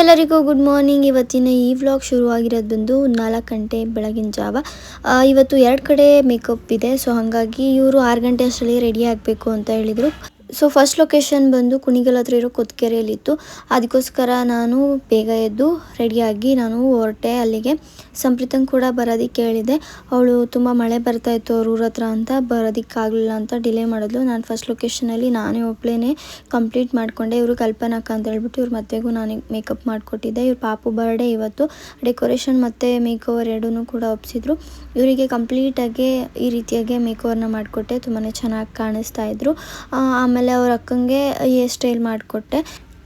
ಎಲ್ಲರಿಗೂ good morning ಇವತ್ತಿನ ಈ ವ್ಲಾಗ್ ಶುರುವಾಗಿರೋದು ಬಂದು ನಾಲ್ಕು ಗಂಟೆ ಬೆಳಗಿನ ಜಾವ. ಇವತ್ತು ಎರಡು ಕಡೆ ಮೇಕಪ್ ಇದೆ. ಸೊ ಹಾಗಾಗಿ ಇವರು ಆರು ಗಂಟೆ ಅಷ್ಟರಲ್ಲಿ ರೆಡಿ ಆಗಬೇಕು ಅಂತ ಹೇಳಿದರು. ಸೊ ಫಸ್ಟ್ ಲೊಕೇಶನ್ ಬಂದು ಕುಣಿಗಲ್ ಹತ್ರ ಇರೋ ಕೊತ್ಕೆರೆಯಲ್ಲಿತ್ತು. ಅದಕ್ಕೋಸ್ಕರ ನಾನು ಬೇಗ ಎದ್ದು ರೆಡಿಯಾಗಿ ನಾನು ಹೊರಟೆ. ಅಲ್ಲಿಗೆ ಸಂಪ್ರೀತಂಗೆ ಕೂಡ ಬರೋದಕ್ಕೆ ಹೇಳಿದೆ ಅವಳು ತುಂಬ ಮಳೆ ಬರ್ತಾ ಇತ್ತು ಅವ್ರ ಊರ ಹತ್ರ ಅಂತ ಬರೋದಕ್ಕಾಗಲಿಲ್ಲ ಅಂತ ಡಿಲೇ ಮಾಡಿದ್ಲು. ನಾನು ಫಸ್ಟ್ ಲೊಕೇಶನಲ್ಲಿ ನಾನೇ ಒಬ್ಬಳೇ ಕಂಪ್ಲೀಟ್ ಮಾಡಿಕೊಂಡೆ. ಇವರು ಕಲ್ಪನಾಕ ಅಂತ ಹೇಳ್ಬಿಟ್ಟು ಇವ್ರ ಮತ್ತೆಗೂ ನಾನು ಮೇಕಪ್ ಮಾಡಿಕೊಟ್ಟಿದ್ದೆ. ಇವ್ರ ಪಾಪು ಬರ್ಡೇ ಇವತ್ತು. ಡೆಕೋರೇಷನ್ ಮತ್ತು ಮೇಕೋವರ್ ಓವರ್ ಎರಡೂ ಕೂಡ ಒಪ್ಸಿದ್ರು. ಇವರಿಗೆ ಕಂಪ್ಲೀಟಾಗಿ ಈ ರೀತಿಯಾಗಿ ಮೇಕ್ ಓವರ್ನ ಮಾಡಿಕೊಟ್ಟೆ. ತುಂಬಾ ಚೆನ್ನಾಗಿ ಕಾಣಿಸ್ತಾ ಇದ್ರು. ಆ, ಆಮೇಲೆ ಅವ್ರ ಅಕ್ಕಂಗೆ ಹೇರ್ ಸ್ಟೈಲ್ ಮಾಡಿಕೊಟ್ಟೆ.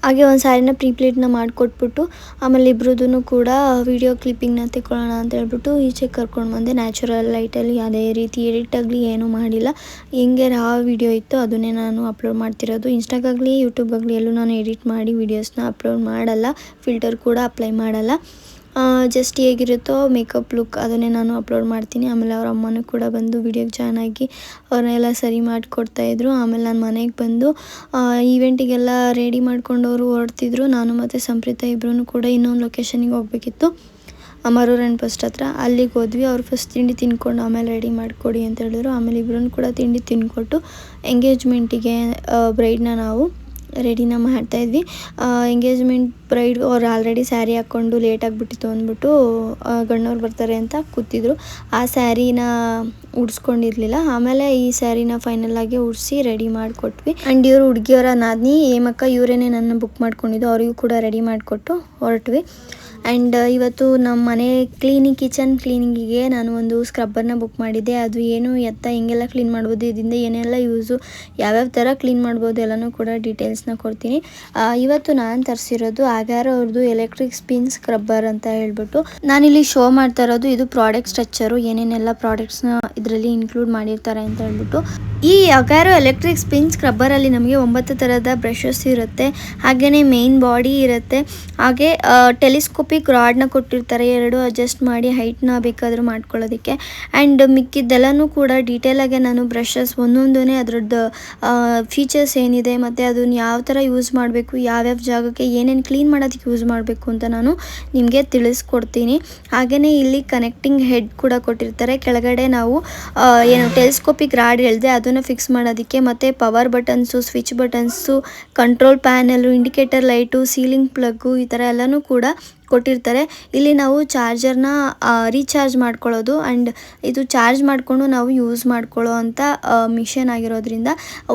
ಹಾಗೆ ಒಂದು ಸ್ಯಾರಿನ ಪ್ರೀ ಪ್ಲೇಟ್ನ ಮಾಡಿಕೊಟ್ಬಿಟ್ಟು, ಆಮೇಲೆ ಇಬ್ರದ್ದು ಕೂಡ ವಿಡಿಯೋ ಕ್ಲಿಪ್ಪಿಂಗ್ನ ತೆಕ್ಕೊಳ್ಳೋಣ ಅಂತ ಹೇಳ್ಬಿಟ್ಟು ಈಚೆ ಕರ್ಕೊಂಡು ಬಂದೆ. ನ್ಯಾಚುರಲ್ ಲೈಟಲ್ಲಿ ಯಾವುದೇ ರೀತಿ ಎಡಿಟ್ ಆಗಲಿ ಏನೂ ಮಾಡಿಲ್ಲ. ಹೆಂಗೆ ಯಾವ ವಿಡಿಯೋ ಇತ್ತು ಅದನ್ನೇ ನಾನು ಅಪ್ಲೋಡ್ ಮಾಡ್ತಿರೋದು. ಇನ್ಸ್ಟಾಗಾಗಲಿ ಯೂಟ್ಯೂಬಾಗಲಿ ಎಲ್ಲೂ ನಾನು ಎಡಿಟ್ ಮಾಡಿ ವೀಡಿಯೋಸ್ನ ಅಪ್ಲೋಡ್ ಮಾಡಲ್ಲ. ಫಿಲ್ಟರ್ ಕೂಡ ಅಪ್ಲೈ ಮಾಡಲ್ಲ. ಜಸ್ಟ್ ಹೇಗಿರುತ್ತೋ ಮೇಕಪ್ ಲುಕ್ ಅದನ್ನೇ ನಾನು ಅಪ್ಲೋಡ್ ಮಾಡ್ತೀನಿ. ಆಮೇಲೆ ಅವ್ರ ಅಮ್ಮನೂ ಕೂಡ ಬಂದು ವಿಡಿಯೋಗೆ ಜಾಯ್ನ್ ಆಗಿ ಅವ್ರನ್ನೆಲ್ಲ ಸರಿ ಮಾಡಿಕೊಡ್ತಾಯಿದ್ರು ಆಮೇಲೆ ನಾನು ಮನೆಗೆ ಬಂದು ಈವೆಂಟಿಗೆಲ್ಲ ರೆಡಿ ಮಾಡ್ಕೊಂಡವರು ಹೊರಡ್ತಿದ್ರು ನಾನು ಮತ್ತು ಸಂಪ್ರೀತ ಇಬ್ಬರೂ ಕೂಡ ಇನ್ನೊಂದು ಲೊಕೇಶನಿಗೆ ಹೋಗಬೇಕಿತ್ತು. ಮರೂರ್ ಆ್ಯಂಡ್ ಫಸ್ಟ್ ಹತ್ರ. ಅಲ್ಲಿಗೆ ಹೋದ್ವಿ. ಅವ್ರು ಫಸ್ಟ್ ತಿಂಡಿ ತಿನ್ಕೊಂಡು ಆಮೇಲೆ ರೆಡಿ ಮಾಡಿಕೊಡಿ ಅಂತ ಹೇಳಿದ್ರು. ಆಮೇಲೆ ಇಬ್ಬರೂ ಕೂಡ ತಿಂಡಿ ತಿನ್ಕೊಟ್ಟು ಎಂಗೇಜ್ಮೆಂಟಿಗೆ ಬ್ರೈಡ್ನ ನಾವು ರೆಡಿನ ಮಾಡ್ತಾಯಿದ್ವಿ ಎಂಗೇಜ್ಮೆಂಟ್ ಬ್ರೈಡ್ ಅವ್ರು ಆಲ್ರೆಡಿ ಸ್ಯಾರಿ ಹಾಕ್ಕೊಂಡು ಲೇಟ್ ಆಗಿಬಿಟ್ಟಿತ್ತು ಅಂದ್ಬಿಟ್ಟು ಗಣ್ಣವ್ರು ಬರ್ತಾರೆ ಅಂತ ಕೂತಿದ್ರು. ಆ ಸ್ಯಾರಿನ ಉಡ್ಸ್ಕೊಂಡಿರ್ಲಿಲ್ಲ. ಆಮೇಲೆ ಈ ಸ್ಯಾರಿನ ಫೈನಲ್ ಆಗಿ ಉಡಿಸಿ ರೆಡಿ ಮಾಡಿಕೊಟ್ವಿ. ಆ್ಯಂಡ್ ಇವರು ಹುಡುಗಿಯವರ ನಾದ್ನಿ ಏಮಕ್ಕ ಇವರೇನೆ ನನ್ನ ಬುಕ್ ಮಾಡ್ಕೊಂಡಿದ್ದು, ಅವರಿಗೂ ಕೂಡ ರೆಡಿ ಮಾಡಿಕೊಟ್ಟು ಹೊರಟ್ವಿ. ಆ್ಯಂಡ್ ಇವತ್ತು ನಮ್ಮ ಮನೆ ಕ್ಲೀನಿಂಗ್ ಕಿಚನ್ ಕ್ಲೀನಿಂಗಿಗೆ ನಾನು ಒಂದು ಸ್ಕ್ರಬ್ಬರ್ನ ಬುಕ್ ಮಾಡಿದ್ದೆ. ಅದು ಏನು ಎತ್ತ, ಹೆಂಗೆಲ್ಲ ಕ್ಲೀನ್ ಮಾಡ್ಬೋದು, ಇದರಿಂದ ಏನೆಲ್ಲ ಯೂಸು ಯಾವ್ಯಾವ ಥರ ಕ್ಲೀನ್ ಮಾಡ್ಬೋದು ಎಲ್ಲನೂ ಕೂಡ ಡೀಟೇಲ್ಸ್ನ ಕೊಡ್ತೀನಿ. ಇವತ್ತು ನಾನು ತರಿಸಿರೋದು ಆಗಾರ ಅವ್ರದ್ದು ಎಲೆಕ್ಟ್ರಿಕ್ ಸ್ಪಿನ್ ಸ್ಕ್ರಬ್ಬರ್ ಅಂತ ಹೇಳ್ಬಿಟ್ಟು. ನಾನಿಲ್ಲಿ ಶೋ ಮಾಡ್ತಾ ಇರೋದು, ಇದು ಪ್ರಾಡಕ್ಟ್ ಸ್ಟ್ರಕ್ಚರು ಏನೇನೆಲ್ಲ ಪ್ರಾಡಕ್ಟ್ಸ್ನ ಇದರಲ್ಲಿ ಇನ್ಕ್ಲೂಡ್ ಮಾಡಿರ್ತಾರೆ ಅಂತ ಹೇಳ್ಬಿಟ್ಟು. ಈ ಅಗಾರೋ ಎಲೆಕ್ಟ್ರಿಕ್ ಸ್ಪಿನ್ ಸ್ಕ್ರಬ್ಬರಲ್ಲಿ ನಮಗೆ ಒಂಬತ್ತು ಥರದ ಬ್ರಷಸ್ ಇರುತ್ತೆ. ಹಾಗೆಯೇ ಮೇನ್ ಬಾಡಿ ಇರುತ್ತೆ. ಹಾಗೆ ಟೆಲಿಸ್ಕೋಪಿಕ್ ರಾಡ್ನ ಕೊಟ್ಟಿರ್ತಾರೆ. ಎರಡು ಅಡ್ಜಸ್ಟ್ ಮಾಡಿ ಹೈಟ್ನ ಬೇಕಾದರೂ ಮಾಡ್ಕೊಳ್ಳೋದಕ್ಕೆ. ಆ್ಯಂಡ್ ಮಿಕ್ಕಿದ್ದೆಲ್ಲನೂ ಕೂಡ ಡೀಟೇಲಾಗೆ ನಾನು ಬ್ರಷಸ್ ಒಂದೊಂದೇ ಅದರದ್ದು ಫೀಚರ್ಸ್ ಏನಿದೆ ಮತ್ತು ಅದನ್ನು ಯಾವ ಥರ ಯೂಸ್ ಮಾಡಬೇಕು, ಯಾವ್ಯಾವ ಜಾಗಕ್ಕೆ ಏನೇನು ಕ್ಲೀನ್ ಮಾಡೋದಕ್ಕೆ ಯೂಸ್ ಮಾಡಬೇಕು ಅಂತ ನಾನು ನಿಮಗೆ ತಿಳಿಸ್ಕೊಡ್ತೀನಿ. ಹಾಗೆಯೇ ಇಲ್ಲಿ ಕನೆಕ್ಟಿಂಗ್ ಹೆಡ್ ಕೂಡ ಕೊಟ್ಟಿರ್ತಾರೆ. ಕೆಳಗಡೆ ನಾವು ಏನು ಟೆಲಿಸ್ಕೋಪಿಕ್ ರಾಡ್ ಹೇಳಿದೆ ಅದನ್ನು ಫಿಕ್ಸ್ ಮಾಡೋದಕ್ಕೆ ಮತ್ತು power buttons switch buttons control panel indicator light ceiling plug ಈ ಥರ ಎಲ್ಲನೂ ಕೂಡ ಕೊಟ್ಟಿರ್ತಾರೆ. ಇಲ್ಲಿ ನಾವು ಚಾರ್ಜರ್ನ ರೀಚಾರ್ಜ್ ಮಾಡ್ಕೊಳ್ಳೋದು ಆ್ಯಂಡ್ ಇದು ಚಾರ್ಜ್ ಮಾಡಿಕೊಂಡು ನಾವು ಯೂಸ್ ಮಾಡ್ಕೊಳ್ಳೋ ಅಂಥ ಮಿಷನ್ ಆಗಿರೋದ್ರಿಂದ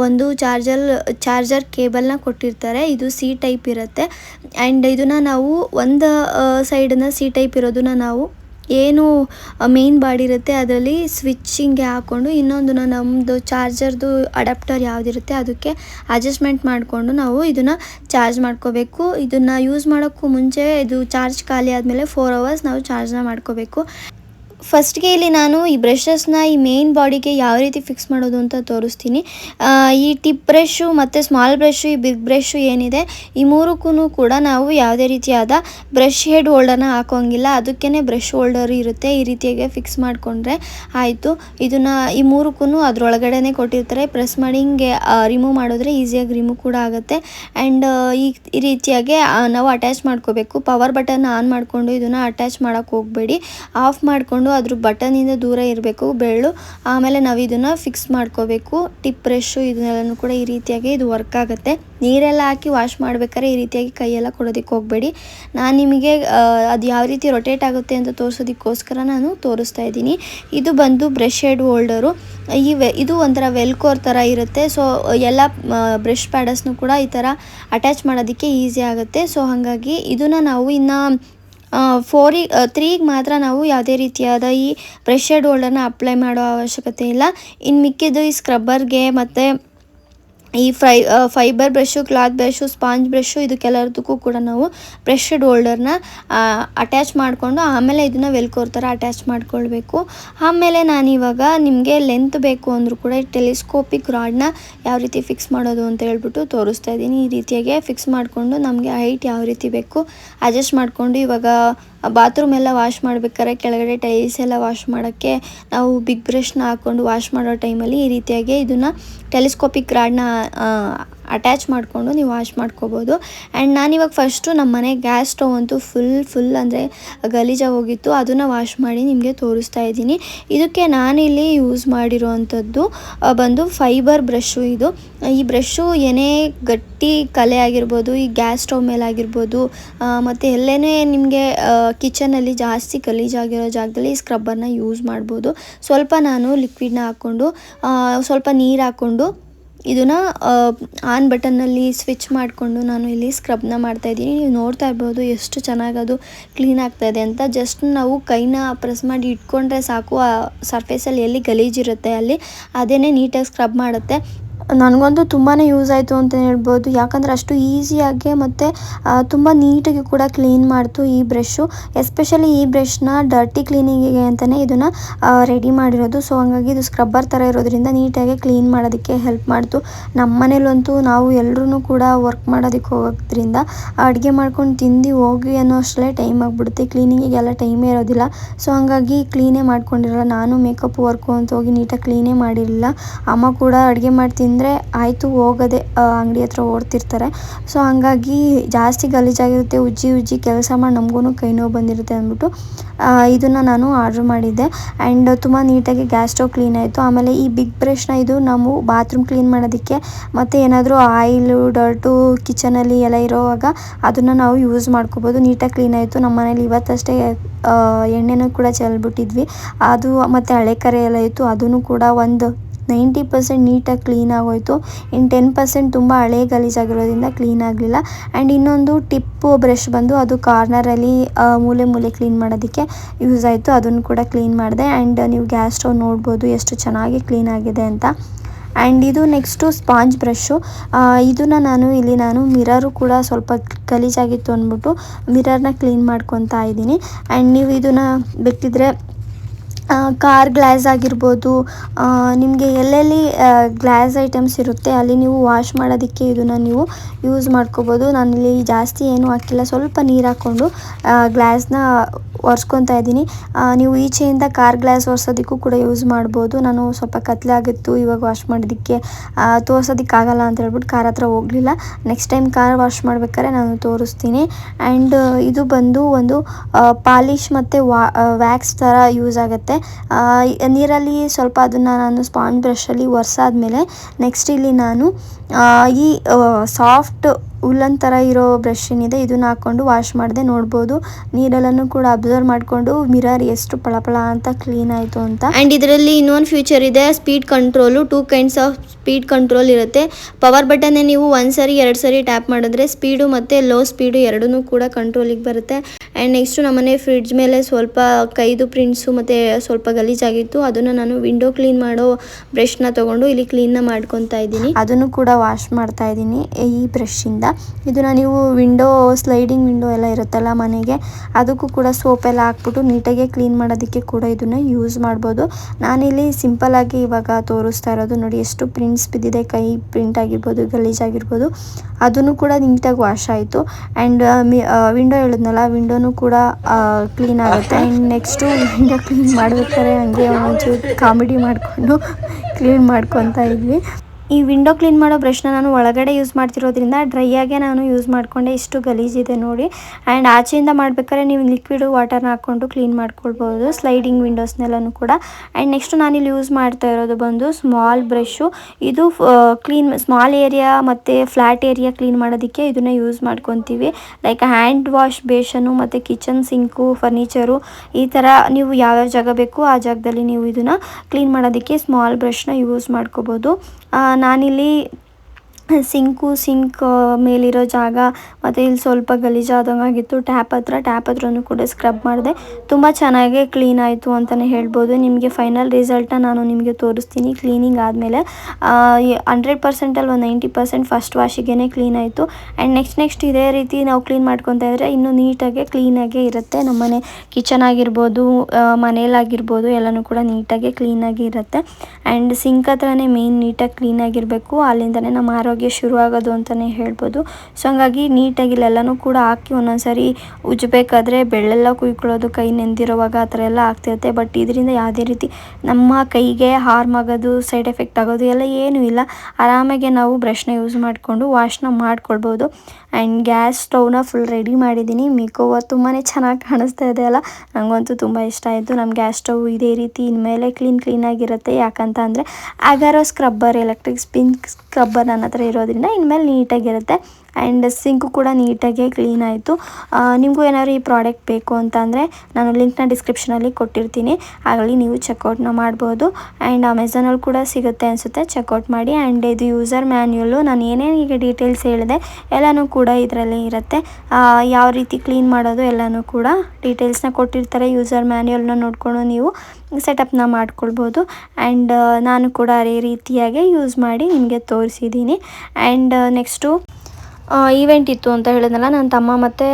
ಒಂದು ಚಾರ್ಜರ್ ಚಾರ್ಜರ್ ಕೇಬಲ್ನ ಕೊಟ್ಟಿರ್ತಾರೆ. ಇದು ಸಿ ಟೈಪ್ ಇರುತ್ತೆ. ಆ್ಯಂಡ್ ಇದನ್ನು ನಾವು ಒಂದು ಸೈಡನ್ನ ಸಿ ಟೈಪ್ ಇರೋದನ್ನ ನಾವು ಏನು ಮೇನ್ ಬಾಡಿರುತ್ತೆ ಅದರಲ್ಲಿ ಸ್ವಿಚ್ಚಿಂಗ್ಗೆ ಹಾಕ್ಕೊಂಡು ಇನ್ನೊಂದನ್ನ ನಮ್ಮದು ಚಾರ್ಜರ್ದು ಅಡಾಪ್ಟರ್ ಯಾವುದಿರುತ್ತೆ, ಅದಕ್ಕೆ ಅಡ್ಜಸ್ಟ್ಮೆಂಟ್ ಮಾಡಿಕೊಂಡು ನಾವು ಇದನ್ನು ಚಾರ್ಜ್ ಮಾಡ್ಕೋಬೇಕು. ಇದನ್ನು ಯೂಸ್ ಮಾಡೋಕ್ಕೂ ಮುಂಚೆ ಇದು ಚಾರ್ಜ್ ಖಾಲಿ ಆದಮೇಲೆ ಫೋರ್ ಅವರ್ಸ್ ನಾವು ಚಾರ್ಜ್ನ ಮಾಡ್ಕೋಬೇಕು. ಫಸ್ಟ್ಗೆ ಇಲ್ಲಿ ನಾನು ಈ ಬ್ರಷಸ್ನ ಈ ಮೇನ್ ಬಾಡಿಗೆ ಯಾವ ರೀತಿ ಫಿಕ್ಸ್ ಮಾಡೋದು ಅಂತ ತೋರಿಸ್ತೀನಿ. ಈ ಟಿಪ್ ಬ್ರಷು ಮತ್ತು ಸ್ಮಾಲ್ ಬ್ರಷು ಈ ಬಿಗ್ ಬ್ರಷು ಏನಿದೆ, ಈ ಮೂರಕ್ಕೂ ಕೂಡ ನಾವು ಯಾವುದೇ ರೀತಿಯಾದ ಬ್ರಷ್ ಹೆಡ್ ಹೋಲ್ಡರ್ನ ಹಾಕೋಂಗಿಲ್ಲ. ಅದಕ್ಕೇ ಬ್ರಷ್ ಹೋಲ್ಡರ್ ಇರುತ್ತೆ. ಈ ರೀತಿಯಾಗಿ ಫಿಕ್ಸ್ ಮಾಡಿಕೊಂಡ್ರೆ ಆಯಿತು. ಇದನ್ನು ಈ ಮೂರಕ್ಕೂ ಅದರೊಳಗಡೆನೆ ಕೊಟ್ಟಿರ್ತಾರೆ. ಪ್ರೆಸ್ ಮಾಡಿ ಹಿಂಗೆ ರಿಮೂವ್ ಮಾಡಿದ್ರೆ ಈಸಿಯಾಗಿ ರಿಮೂವ್ ಕೂಡ ಆಗುತ್ತೆ. ಆ್ಯಂಡ್ ಈ ರೀತಿಯಾಗಿ ನಾವು ಅಟ್ಯಾಚ್ ಮಾಡ್ಕೋಬೇಕು. ಪವರ್ ಬಟನ್ ಆನ್ ಮಾಡಿಕೊಂಡು ಇದನ್ನು ಅಟ್ಯಾಚ್ ಮಾಡೋಕ್ಕೆ ಹೋಗಬೇಡಿ. ಆಫ್ ಮಾಡಿಕೊಂಡು ಅದ್ರ ಬಟನಿಂದ ದೂರ ಇರಬೇಕು ಬೆಳ್ಳು ಆಮೇಲೆ ನಾವು ಇದನ್ನು ಫಿಕ್ಸ್ ಮಾಡ್ಕೋಬೇಕು. ಟಿಪ್ ಬ್ರಷು ಇದನ್ನೆಲ್ಲನೂ ಕೂಡ ಈ ರೀತಿಯಾಗಿ ಇದು ವರ್ಕ್ ಆಗುತ್ತೆ. ನೀರೆಲ್ಲ ಹಾಕಿ ವಾಶ್ ಮಾಡ್ಬೇಕಾದ್ರೆ ಈ ರೀತಿಯಾಗಿ ಕೈಯೆಲ್ಲ ಕೊಡೋದಕ್ಕೆ ಹೋಗಬೇಡಿ. ನಾನು ನಿಮಗೆ ಅದು ಯಾವ ರೀತಿ ರೊಟೇಟ್ ಆಗುತ್ತೆ ಅಂತ ತೋರಿಸೋದಕ್ಕೋಸ್ಕರ ನಾನು ತೋರಿಸ್ತಾ ಇದ್ದೀನಿ. ಇದು ಬಂದು ಬ್ರಷ್ ಹೆಡ್ ಹೋಲ್ಡರು ಈ ಇದು ಒಂಥರ ವೆಲ್ಕೋರ್ ಥರ ಇರುತ್ತೆ. ಸೊ ಎಲ್ಲ ಬ್ರಷ್ ಪ್ಯಾಡಸ್ನು ಕೂಡ ಈ ಥರ ಅಟ್ಯಾಚ್ ಮಾಡೋದಕ್ಕೆ ಈಸಿ ಆಗುತ್ತೆ. ಸೊ ಹಾಗಾಗಿ ಇದನ್ನು ನಾವು ಇನ್ನು ಫೋರಿಗೆ ತ್ರೀಗೆ ಮಾತ್ರ ನಾವು ಯಾವುದೇ ರೀತಿಯಾದ ಈ ಪ್ರೆಷರ್ಡ್ ಓಲ್ಡನ್ನು ಅಪ್ಲೈ ಮಾಡೋ ಅವಶ್ಯಕತೆ ಇಲ್ಲ. ಇನ್ನು ಮಿಕ್ಕಿದ್ದು ಈ ಸ್ಕ್ರಬ್ಬರ್ಗೆ ಮತ್ತು ಈ fry fibre brush cloth brush sponge brush ಇದಕ್ಕೆಲ್ಲದಕ್ಕೂ ಕೂಡ ನಾವು ಬ್ರಷ್ ಹೋಲ್ಡರ್ನ ಅಟ್ಯಾಚ್ ಮಾಡಿಕೊಂಡು ಆಮೇಲೆ ಇದನ್ನು ವೆಲ್ಕೋರ್ ಥರ ಅಟ್ಯಾಚ್ ಮಾಡ್ಕೊಳ್ಬೇಕು. ಆಮೇಲೆ ನಾನಿವಾಗ ನಿಮಗೆ ಲೆಂತ್ ಬೇಕು ಅಂದರೂ ಕೂಡ ಟೆಲಿಸ್ಕೋಪಿಕ್ ರಾಡ್ನ ಯಾವ ರೀತಿ ಫಿಕ್ಸ್ ಮಾಡೋದು ಅಂತ ಹೇಳ್ಬಿಟ್ಟು ತೋರಿಸ್ತಾ ಇದ್ದೀನಿ ಈ ರೀತಿಯಾಗಿ ಫಿಕ್ಸ್ ಮಾಡಿಕೊಂಡು ನಮಗೆ ಹೈಟ್ ಯಾವ ರೀತಿ ಬೇಕು ಅಡ್ಜಸ್ಟ್ ಮಾಡಿಕೊಂಡು ಇವಾಗ ಬಾತ್ರೂಮ್ ಎಲ್ಲ ವಾಶ್ ಮಾಡ್ಬೇಕಾದ್ರೆ ಕೆಳಗಡೆ ಟೈಲ್ಸ್ ಎಲ್ಲ ವಾಶ್ ಮಾಡೋಕ್ಕೆ ನಾವು ಬಿಗ್ ಬ್ರಷ್ನ ಹಾಕ್ಕೊಂಡು ವಾಶ್ ಮಾಡೋ ಟೈಮಲ್ಲಿ ಈ ರೀತಿಯಾಗಿ ಇದನ್ನು ಟೆಲಿಸ್ಕೋಪಿಕ್ ರಾಡ್ನ ಅಟ್ಯಾಚ್ ಮಾಡಿಕೊಂಡು ನೀವು ವಾಶ್ ಮಾಡ್ಕೋಬೋದು. ಆ್ಯಂಡ್ ನಾನಿವಾಗ ಫಸ್ಟು ನಮ್ಮ ಮನೆ ಗ್ಯಾಸ್ ಸ್ಟವ್ ಅಂತೂ ಫುಲ್ ಫುಲ್ ಅಂದರೆ ಗಲೀಜಾಗಿ ಹೋಗಿತ್ತು ಅದನ್ನು ವಾಶ್ ಮಾಡಿ ನಿಮಗೆ ತೋರಿಸ್ತಾ ಇದ್ದೀನಿ. ಇದಕ್ಕೆ ನಾನಿಲ್ಲಿ ಯೂಸ್ ಮಾಡಿರೋವಂಥದ್ದು ಬಂದು ಫೈಬರ್ ಬ್ರಷ್ಷು ಇದು. ಈ ಬ್ರಷ್ಷು ಏನೇ ಗಟ್ಟಿ ಕಲೆ ಆಗಿರ್ಬೋದು, ಈ ಗ್ಯಾಸ್ ಸ್ಟವ್ ಮೇಲೆ ಆಗಿರ್ಬೋದು ಮತ್ತು ಎಲ್ಲೇ ನಿಮಗೆ ಕಿಚನಲ್ಲಿ ಜಾಸ್ತಿ ಗಲೀಜಾಗಿರೋ ಜಾಗದಲ್ಲಿ ಈ ಸ್ಕ್ರಬ್ಬರ್ನ ಯೂಸ್ ಮಾಡ್ಬೋದು. ಸ್ವಲ್ಪ ನಾನು ಲಿಕ್ವಿಡ್ನ ಹಾಕ್ಕೊಂಡು ಸ್ವಲ್ಪ ನೀರು ಹಾಕ್ಕೊಂಡು ಇದನ್ನು ಆನ್ ಬಟನ್ನಲ್ಲಿ ಸ್ವಿಚ್ ಮಾಡಿಕೊಂಡು ನಾನು ಇಲ್ಲಿ ಸ್ಕ್ರಬ್ನ ಮಾಡ್ತಾ ಇದ್ದೀನಿ. ನೀವು ನೋಡ್ತಾ ಇರ್ಬೋದು ಎಷ್ಟು ಚೆನ್ನಾಗಿ ಅದು ಕ್ಲೀನ್ ಆಗ್ತಾ ಇದೆ ಅಂತ. ಜಸ್ಟ್ ನಾವು ಕೈನ ಪ್ರೆಸ್ ಮಾಡಿ ಇಟ್ಕೊಂಡ್ರೆ ಸಾಕು. ಆ ಸರ್ಫೇಸಲ್ಲಿ ಎಲ್ಲಿ ಗಲೀಜಿರುತ್ತೆ ಅಲ್ಲಿ, ಅದೇನೆ ನೀಟಾಗಿ ಸ್ಕ್ರಬ್ ಮಾಡುತ್ತೆ. ನನಗಂತೂ ತುಂಬಾ ಯೂಸ್ ಆಯಿತು ಅಂತ ಹೇಳ್ಬೋದು. ಯಾಕಂದರೆ ಅಷ್ಟು ಈಸಿಯಾಗಿ ಮತ್ತು ತುಂಬ ನೀಟಾಗಿ ಕೂಡ ಕ್ಲೀನ್ ಮಾಡ್ತು ಈ ಬ್ರಷ್ಷು ಎಸ್ಪೆಷಲಿ ಈ ಬ್ರಷ್ನ ಡರ್ಟಿ ಕ್ಲೀನಿಂಗಿಗೆ ಅಂತಲೇ ಇದನ್ನು ರೆಡಿ ಮಾಡಿರೋದು. ಸೊ ಹಂಗಾಗಿ ಇದು ಸ್ಕ್ರಬ್ಬರ್ ಥರ ಇರೋದ್ರಿಂದ ನೀಟಾಗಿ ಕ್ಲೀನ್ ಮಾಡೋದಕ್ಕೆ ಹೆಲ್ಪ್ ಮಾಡ್ತು. ನಮ್ಮ ಮನೇಲಂತೂ ನಾವು ಎಲ್ಲರೂ ಕೂಡ ವರ್ಕ್ ಮಾಡೋದಕ್ಕೆ ಹೋಗೋದ್ರಿಂದ ಅಡುಗೆ ಮಾಡ್ಕೊಂಡು ತಿಂದು ಹೋಗಿ ಅನ್ನೋ ಅಷ್ಟರಲ್ಲೇ ಟೈಮ್ ಆಗಿಬಿಡುತ್ತೆ ಕ್ಲೀನಿಂಗಿಗೆಲ್ಲ ಟೈಮೇ ಇರೋದಿಲ್ಲ. ಸೊ ಹಂಗಾಗಿ ಕ್ಲೀನೇ ಮಾಡ್ಕೊಂಡಿರಲ್ಲ. ನಾನು ಮೇಕಪ್ ವರ್ಕು ಅಂತ ಹೋಗಿ ನೀಟಾಗಿ ಕ್ಲೀನೇ ಮಾಡಿರಲಿಲ್ಲ. ಅಮ್ಮ ಕೂಡ ಅಡುಗೆ ಮಾಡಿ ತಿಂದರೆ ಆಯಿತು, ಹೋಗದೆ ಅಂಗಡಿ ಹತ್ರ ಓಡ್ತಿರ್ತಾರೆ. ಸೊ ಹಂಗಾಗಿ ಜಾಸ್ತಿ ಗಲೀಜಾಗಿರುತ್ತೆ, ಉಜ್ಜಿ ಉಜ್ಜಿ ಕೆಲಸ ಮಾಡಿ ನಮಗೂ ಕೈ ನೋವು ಬಂದಿರುತ್ತೆ ಅಂದ್ಬಿಟ್ಟು ಇದನ್ನು ನಾನು ಆರ್ಡ್ರ್ ಮಾಡಿದ್ದೆ. ಆ್ಯಂಡ್ ತುಂಬ ನೀಟಾಗಿ ಗ್ಯಾಸ್ ಸ್ಟವ್ ಕ್ಲೀನ್ ಆಯಿತು. ಆಮೇಲೆ ಈ ಬಿಗ್ ಬ್ರಷ್ನ ಇದು ನಾವು ಬಾತ್ರೂಮ್ ಕ್ಲೀನ್ ಮಾಡೋದಕ್ಕೆ ಮತ್ತು ಏನಾದರೂ ಆಯಿಲು ಡರ್ಟು ಕಿಚನಲ್ಲಿ ಎಲ್ಲ ಇರೋವಾಗ ಅದನ್ನು ನಾವು ಯೂಸ್ ಮಾಡ್ಕೋಬೋದು. ನೀಟಾಗಿ ಕ್ಲೀನ್ ಆಯಿತು. ನಮ್ಮ ಮನೇಲಿ ಇವತ್ತಷ್ಟೇ ಎಣ್ಣೆನೂ ಕೂಡ ಚೆಲ್ಬಿಟ್ಟಿದ್ವಿ. ಅದು ಮತ್ತು ಹಳೆ ಕರೆ ಎಲ್ಲ ಇತ್ತು. ಅದನ್ನು ಕೂಡ ಒಂದು ನೈಂಟಿ ಪರ್ಸೆಂಟ್ ನೀಟಾಗಿ ಕ್ಲೀನ್ ಆಗೋಯ್ತು. ಇನ್ನು ಟೆನ್ ಪರ್ಸೆಂಟ್ ತುಂಬ ಹಳೆ ಗಲೀಜಾಗಿರೋದ್ರಿಂದ ಕ್ಲೀನ್ ಆಗಲಿಲ್ಲ. ಆ್ಯಂಡ್ ಇನ್ನೊಂದು ಟಿಪ್ಪು ಬ್ರಷ್ ಬಂದು ಅದು ಕಾರ್ನರಲ್ಲಿ ಮೂಲೆ ಮೂಲೆ ಕ್ಲೀನ್ ಮಾಡೋದಕ್ಕೆ ಯೂಸ್ ಆಯಿತು. ಅದನ್ನು ಕೂಡ ಕ್ಲೀನ್ ಮಾಡಿದೆ. ಆ್ಯಂಡ್ ನೀವು ಗ್ಯಾಸ್ ಸ್ಟವ್ ನೋಡ್ಬೋದು ಎಷ್ಟು ಚೆನ್ನಾಗಿ ಕ್ಲೀನ್ ಆಗಿದೆ ಅಂತ. ಆ್ಯಂಡ್ ಇದು ನೆಕ್ಸ್ಟು ಸ್ಪಾಂಜ್ ಬ್ರಷ್ಷು. ಇದನ್ನು ನಾನು, ಇಲ್ಲಿ ನಾನು ಮಿರರು ಕೂಡ ಸ್ವಲ್ಪ ಗಲೀಜಾಗಿತ್ತು ಅಂದ್ಬಿಟ್ಟು ಮಿರರ್ನ ಕ್ಲೀನ್ ಮಾಡ್ಕೊತಾ ಇದ್ದೀನಿ. ಆ್ಯಂಡ್ ನೀವು ಇದನ್ನು ಬೇಕಿದ್ರೆ ಕಾರ್ ಗ್ಲಾಸ್ ಆಗಿರ್ಬೋದು ನಿಮಗೆ ಎಲ್ಲೆಲ್ಲಿ ಗ್ಲಾಸ್ ಐಟಮ್ಸ್ ಇರುತ್ತೆ, ಅಲ್ಲಿ ನೀವು ವಾಶ್ ಮಾಡೋದಕ್ಕೆ ಇದನ್ನು ನೀವು ಯೂಸ್ ಮಾಡ್ಕೋಬೋದು. ನಾನಿಲ್ಲಿ ಜಾಸ್ತಿ ಏನೂ ಹಾಕಿಲ್ಲ, ಸ್ವಲ್ಪ ನೀರು ಹಾಕ್ಕೊಂಡು ಗ್ಲಾಸ್ನ ಒರೆಸ್ಕೊತಾ ಇದ್ದೀನಿ. ನೀವು ಈಚೆಯಿಂದ ಕಾರ್ ಗ್ಲಾಸ್ ಒರೆಸೋದಕ್ಕೂ ಕೂಡ ಯೂಸ್ ಮಾಡ್ಬೋದು. ನಾನು ಸ್ವಲ್ಪ ಕತ್ಲಾಗಿತ್ತು ಇವಾಗ ವಾಶ್ ಮಾಡೋದಕ್ಕೆ ತೋರ್ಸೋದಕ್ಕಾಗಲ್ಲ ಅಂತ ಹೇಳ್ಬಿಟ್ಟು ಕಾರ್ ಹತ್ರ ಹೋಗಲಿಲ್ಲ. ನೆಕ್ಸ್ಟ್ ಟೈಮ್ ಕಾರ್ ವಾಶ್ ಮಾಡ್ಬೇಕಾದ್ರೆ ನಾನು ತೋರಿಸ್ತೀನಿ. ಆ್ಯಂಡ್ ಇದು ಬಂದು ಒಂದು ಪಾಲಿಶ್ ಮತ್ತು ವ್ಯಾಕ್ಸ್ ಥರ ಯೂಸ್ ಆಗುತ್ತೆ. ಆ, ನೀರಲ್ಲಿ ಸ್ವಲ್ಪ ಅದನ್ನು ನಾನು ಸ್ಪಾಂಜ್ ಬ್ರಷಲ್ಲಿ ಒರೆಸಾದ್ಮೇಲೆ ನೆಕ್ಸ್ಟ್ ಇಲ್ಲಿ ನಾನು ಈ ಸಾಫ್ಟ್ ಉಲ್ಲನ್ ಥರ ಇರೋ ಬ್ರಷ್ ಏನಿದೆ ಇದನ್ನ ಹಾಕ್ಕೊಂಡು ವಾಶ್ ಮಾಡಿದೆ ನೋಡ್ಬೋದು. ನೀರಲ್ಲನ್ನು ಕೂಡ ಅಬ್ಸರ್ವ್ ಮಾಡಿಕೊಂಡು ಮಿರರ್ ಎಷ್ಟು ಪಳಪಳ ಅಂತ ಕ್ಲೀನ್ ಆಯಿತು ಅಂತ. ಆ್ಯಂಡ್ ಇದರಲ್ಲಿ ಇನ್ನೊಂದು ಫ್ಯೂಚರ್ ಇದೆ speed control two kinds of speed control ಇರುತ್ತೆ. ಪವರ್ ಬಟನ್ನೇ ನೀವು ಒಂದು ಸರಿ ಎರಡು ಸರಿ ಟ್ಯಾಪ್ ಮಾಡಿದ್ರೆ ಸ್ಪೀಡು ಮತ್ತು ಲೋ ಸ್ಪೀಡು ಎರಡೂ ಕೂಡ ಕಂಟ್ರೋಲಿಗೆ ಬರುತ್ತೆ. ಆ್ಯಂಡ್ ನೆಕ್ಸ್ಟು ನಮ್ಮನೆ ಫ್ರಿಡ್ಜ್ ಮೇಲೆ ಸ್ವಲ್ಪ ಕೈದು ಪ್ರಿಂಟ್ಸು ಮತ್ತು ಸ್ವಲ್ಪ ಗಲೀಜಾಗಿತ್ತು ಅದನ್ನು ನಾನು ವಿಂಡೋ ಕ್ಲೀನ್ ಮಾಡೋ ಬ್ರಷ್ನ ತೊಗೊಂಡು ಇಲ್ಲಿ ಕ್ಲೀನ್ನ ಮಾಡ್ಕೊತಾ ಇದ್ದೀನಿ. ಅದನ್ನು ಕೂಡ ವಾಶ್ ಮಾಡ್ತಾ ಇದ್ದೀನಿ ಈ ಬ್ರಷಿಂದ ಇದನ್ನು ನೀವು ವಿಂಡೋ ಸ್ಲೈಡಿಂಗ್ ವಿಂಡೋ ಎಲ್ಲ ಇರುತ್ತಲ್ಲ ಮನೆಗೆ, ಅದಕ್ಕೂ ಕೂಡ ಸೋಪ್ ಎಲ್ಲ ಹಾಕ್ಬಿಟ್ಟು ನೀಟಾಗಿ ಕ್ಲೀನ್ ಮಾಡೋದಕ್ಕೆ ಕೂಡ ಇದನ್ನು ಯೂಸ್ ಮಾಡ್ಬೋದು. ನಾನಿಲ್ಲಿ ಸಿಂಪಲ್ಲಾಗಿ ಇವಾಗ ತೋರಿಸ್ತಾ ಇರೋದು ನೋಡಿ, ಎಷ್ಟು ಪ್ರಿಂಟ್ಸ್ ಬಿದ್ದಿದೆ, ಕೈ ಪ್ರಿಂಟ್ ಆಗಿರ್ಬೋದು ಗಲೀಜಾಗಿರ್ಬೋದು ಅದನ್ನು ಕೂಡ ನೀಟಾಗಿ ವಾಶ್ ಆಯಿತು. ಆ್ಯಂಡ್ ವಿಂಡೋ ಹೇಳಿದ್ನಲ್ಲ ವಿಂಡೋನು ಕೂಡ ಕ್ಲೀನ್ ಆಗುತ್ತೆ. ಆ್ಯಂಡ್ ನೆಕ್ಸ್ಟು ವಿಂಡೋ ಕ್ಲೀನ್ ಮಾಡ್ಬೇಕಾದ್ರೆ ಹಂಗೆ ಒಂಚೂರು ಕಾಮಿಡಿ ಮಾಡಿಕೊಂಡು ಕ್ಲೀನ್ ಮಾಡ್ಕೊತಾ ಇದ್ವಿ. ಈ ವಿಂಡೋ ಕ್ಲೀನ್ ಮಾಡೋ ಬ್ರಷ್ನ ನಾನು ಒಳಗಡೆ ಯೂಸ್ ಮಾಡ್ತಿರೋದ್ರಿಂದ ಡ್ರೈಯಾಗೆ ನಾನು ಯೂಸ್ ಮಾಡಿಕೊಂಡೆ. ಇಷ್ಟು ಗಲೀಜಿದೆ ನೋಡಿ. ಆ್ಯಂಡ್ ಆಚೆಯಿಂದ ಮಾಡಬೇಕಾದ್ರೆ ನೀವು ಲಿಕ್ವಿಡ್ ವಾಟರ್ನ ಹಾಕ್ಕೊಂಡು ಕ್ಲೀನ್ ಮಾಡ್ಕೊಳ್ಬೋದು ಸ್ಲೈಡಿಂಗ್ ವಿಂಡೋಸ್ನೆಲ್ಲನೂ ಕೂಡ. ಆ್ಯಂಡ್ ನೆಕ್ಸ್ಟ್ ನಾನಿಲ್ಲಿ ಯೂಸ್ ಮಾಡ್ತಾ ಇರೋದು ಬಂದು ಸ್ಮಾಲ್ ಬ್ರಷ್ಷು ಇದು ಕ್ಲೀನ್ ಸ್ಮಾಲ್ ಏರಿಯಾ ಮತ್ತು ಫ್ಲ್ಯಾಟ್ ಏರಿಯಾ ಕ್ಲೀನ್ ಮಾಡೋದಕ್ಕೆ ಇದನ್ನು ಯೂಸ್ ಮಾಡ್ಕೊತೀವಿ. ಲೈಕ್ ಹ್ಯಾಂಡ್ ವಾಶ್ ಬೇಷನು ಮತ್ತು ಕಿಚನ್ ಸಿಂಕು ಫರ್ನಿಚರು ಈ ಥರ ನೀವು ಯಾವ್ಯಾವ ಜಾಗ ಬೇಕು ಆ ಜಾಗದಲ್ಲಿ ನೀವು ಇದನ್ನು ಕ್ಲೀನ್ ಮಾಡೋದಕ್ಕೆ ಸ್ಮಾಲ್ ಬ್ರಷ್ನ ಯೂಸ್ ಮಾಡ್ಕೋಬೋದು. ನಾನಿಲ್ಲಿ ಸಿಂಕು, ಸಿಂಕ್ ಮೇಲಿರೋ ಜಾಗ, ಮತ್ತು ಇಲ್ಲಿ ಸ್ವಲ್ಪ ಗಲೀಜಾದಂಗಾಗಿತ್ತು ಟ್ಯಾಪ್ ಹತ್ರ, ಟ್ಯಾಪ್ ಹತ್ರನೂ ಕೂಡ ಸ್ಕ್ರಬ್ ಮಾಡಿದೆ. ತುಂಬ ಚೆನ್ನಾಗೇ ಕ್ಲೀನ್ ಆಯಿತು ಅಂತಲೇ ಹೇಳ್ಬೋದು. ನಿಮಗೆ ಫೈನಲ್ ರಿಸಲ್ಟನ್ನ ನಾನು ನಿಮಗೆ ತೋರಿಸ್ತೀನಿ. ಕ್ಲೀನಿಂಗ್ ಆದಮೇಲೆ ಹಂಡ್ರೆಡ್ ಪರ್ಸೆಂಟಲ್ಲಿ ಒಂದು ನೈಂಟಿ ಪರ್ಸೆಂಟ್ ಫಸ್ಟ್ ವಾಶಿಗೆ ಕ್ಲೀನ್ ಆಯಿತು. ಆ್ಯಂಡ್ ನೆಕ್ಸ್ಟ್ ನೆಕ್ಸ್ಟ್ ಇದೇ ರೀತಿ ನಾವು ಕ್ಲೀನ್ ಮಾಡ್ಕೊತಾ ಇದ್ದರೆ ಇನ್ನೂ ನೀಟಾಗಿ ಕ್ಲೀನಾಗೆ ಇರುತ್ತೆ. ನಮ್ಮನೆ ಕಿಚನ್ ಆಗಿರ್ಬೋದು ಮನೇಲಾಗಿರ್ಬೋದು ಎಲ್ಲನೂ ಕೂಡ ನೀಟಾಗಿ ಕ್ಲೀನಾಗಿ ಇರುತ್ತೆ. ಆ್ಯಂಡ್ ಸಿಂಕ್ ಹತ್ರನೇ ಮೇನ್ ನೀಟಾಗಿ ಕ್ಲೀನಾಗಿರಬೇಕು ಅಲ್ಲಿಂದನೇ ನಮ್ಮ ಆರೋಗ್ಯ ಆರೋಗ್ಯ ಶುರು ಆಗೋದು ಅಂತಲೇ ಹೇಳ್ಬೋದು. ಸೊ ಹಂಗಾಗಿ ನೀಟಾಗಿ ಇಲ್ಲೆಲ್ಲನೂ ಕೂಡ ಹಾಕಿ ಒಂದೊಂದ್ಸರಿ ಉಜ್ಜಬೇಕಾದ್ರೆ ಬೆಳ್ಳೆಲ್ಲ ಕುಯ್ಕೊಳ್ಳೋದು, ಕೈ ನೆಂದಿರುವಾಗ ಆ ಥರ ಎಲ್ಲ ಆಗ್ತಿರುತ್ತೆ. ಬಟ್ ಇದರಿಂದ ಯಾವುದೇ ರೀತಿ ನಮ್ಮ ಕೈಗೆ ಹಾರ್ಮ್ ಆಗೋದು ಸೈಡ್ ಎಫೆಕ್ಟ್ ಆಗೋದು ಎಲ್ಲ ಏನೂ ಇಲ್ಲ. ಆರಾಮಾಗೆ ನಾವು ಬ್ರಷ್ನ ಯೂಸ್ ಮಾಡಿಕೊಂಡು ವಾಶ್ನ ಮಾಡ್ಕೊಳ್ಬೋದು. ಆ್ಯಂಡ್ ಗ್ಯಾಸ್ ಸ್ಟೌವ್ನ ಫುಲ್ ರೆಡಿ ಮಾಡಿದ್ದೀನಿ. ಮಿಕೋವ ತುಂಬಾ ಚೆನ್ನಾಗಿ ಕಾಣಿಸ್ತಾ ಇದೆ ಅಲ್ಲ? ನನಗಂತೂ ತುಂಬ ಇಷ್ಟ ಆಯಿತು. ನಮ್ಮ ಗ್ಯಾಸ್ ಸ್ಟೌವ್ ಇದೇ ರೀತಿ ಇನ್ಮೇಲೆ ಕ್ಲೀನ್ ಕ್ಲೀನಾಗಿರುತ್ತೆ ಯಾಕಂತ ಅಂದರೆ Agaro scrubber electric spin scrubber ನನ್ನ ಹತ್ರ ಇರೋದ್ರಿಂದ ಇನ್ಮೇಲೆ ನೀಟಾಗಿರುತ್ತೆ. ಆ್ಯಂಡ್ ಸಿಂಕು ಕೂಡ ನೀಟಾಗಿ ಕ್ಲೀನ್ ಆಯಿತು. ನಿಮಗೂ ಏನಾದ್ರು ಈ ಪ್ರಾಡಕ್ಟ್ ಬೇಕು ಅಂತ ಅಂದರೆ ನಾನು ಲಿಂಕ್ನ ಡಿಸ್ಕ್ರಿಪ್ಷನಲ್ಲಿ ಕೊಟ್ಟಿರ್ತೀನಿ. ಆಗಲಿ ನೀವು ಚೆಕ್ಔಟ್ನ ಮಾಡ್ಬೋದು. ಆ್ಯಂಡ್ ಅಮೆಝಾನಲ್ಲಿ ಕೂಡ ಸಿಗುತ್ತೆ ಅನಿಸುತ್ತೆ. ಚೆಕ್ಔಟ್ ಮಾಡಿ ಆ್ಯಂಡ್ ಇದು ಯೂಸರ್ ಮ್ಯಾನ್ಯುಯಲ್ಲು ನಾನು ಏನೇನು ಈಗ ಡೀಟೇಲ್ಸ್ ಹೇಳಿದೆ ಎಲ್ಲನೂ ಕೂಡ ಇದರಲ್ಲಿ ಇರುತ್ತೆ. ಯಾವ ರೀತಿ ಕ್ಲೀನ್ ಮಾಡೋದು ಎಲ್ಲನೂ ಕೂಡ ಡೀಟೇಲ್ಸ್ನ ಕೊಟ್ಟಿರ್ತಾರೆ ಯೂಸರ್ ಮ್ಯಾನ್ಯೂಲ್ನ ನೋಡಿಕೊಂಡು ನೀವು ಸೆಟಪ್ನ ಮಾಡ್ಕೊಳ್ಬೋದು. ಆ್ಯಂಡ್ ನಾನು ಕೂಡ ಅದೇ ರೀತಿಯಾಗಿ ಯೂಸ್ ಮಾಡಿ ನಿಮಗೆ ತೋರಿಸಿದ್ದೀನಿ. ಆ್ಯಂಡ್ ನೆಕ್ಸ್ಟು ಈವೆಂಟ್ ಇತ್ತು ಅಂತ ಹೇಳಿದ್ನಲ್ಲ, ನನ್ನ ತಮ್ಮ ಮತ್ತು